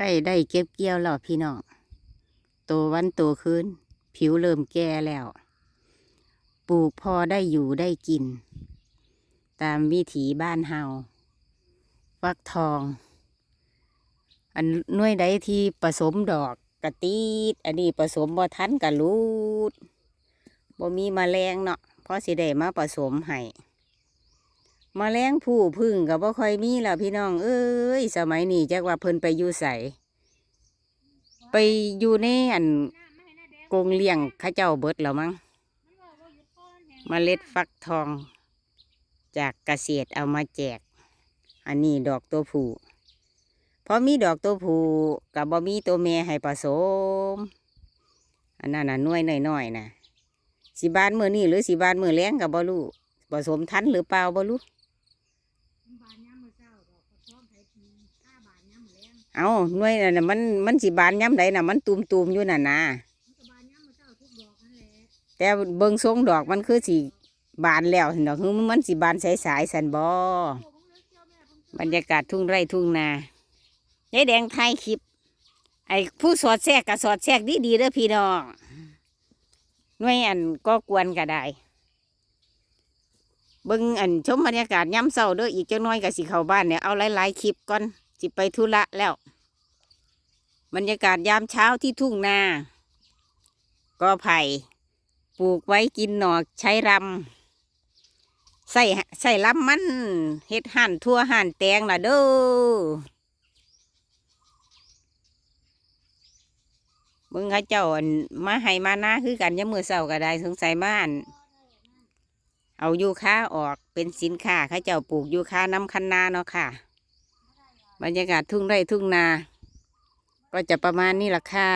ใกล้ได้เก็บเกี่ยวแล้วพี่น้องโตวันโตคืนผิวเริ่มแก่แล้ว ปลูกพอได้อยู่ได้กิน ตามวิถีบ้านเฮาฟักทอง อันน่วยใดที่ผสมดอกกระตีด อันนี้ผสมบ่ทันกะรูดบ่มีมแมลงเนาะเพราะสิได้มาผสมให้ มาแมลงผู้พึ่งก็บ่ค่อยมีแล้วพี่น้อง เอ้ย สมัยนี้จักว่าเพิ่นไปอยู่ไสไปอยู่ในอันกงเลี้ยงข้าเจ้าเบิดแล้วมั้งเมล็ดฟักทอง จากเกษตรเอามาแจก อันนี้ดอกตัวผู้พอมีดอกตัวผู้กับบ่มีตัวแม่ให้ผสม อันนั้นน่ะหน่วยน้อยๆนะสีบานมือนี่หรือสีบานมือแรงกับบ่รู้ผสมทันหรือเปล่าบ่รู้ เอาหน่วยนั่นน่ะมันมันสีบานย้ำใดน่ะ มันตุมๆอยู่น่ะนะแต่เบิ่งทรงดอกมันคือสีบานแล้วเห็นดอกคือมันสีบานสายๆสันบอบรรยากาศทุ่งไร่ทุ่งนายายแดงไทยคลิป ไอ้ผู้สอดแทรกกับสอดแทรกดีดีๆเด้อพี่น้องหน่วยอันก็กวนก็ได้ เบิ่งอันชมบรรยากาศย่ำเศร้าด้ออีกจังน้อยกับสิเขาบ้านเนี่ยเอาหลายๆคลิปก่อนสิไปธุระแล้ว บรรยากาศยามเช้าที่ทุ่งนา ก็ไผ่ปลูกไว้กินหนอกใช้รำใส่ใส่ลำมันเฮ็ดห่นทั่วหั่นแตงล่ะเด้อเบิ่งเขาเจ้าอันมาให้มาหน้าคือกันยามมือเสาก็ได้สงสัยมาอัน เอายูคาออกเป็นสินค้าข้าเจ้าปลูกยูคาน้ำคันนาเนาะค่ะ บรรยากาศทุ่งไร่ทุ่งนา ก็จะประมาณนี้ละค่ะ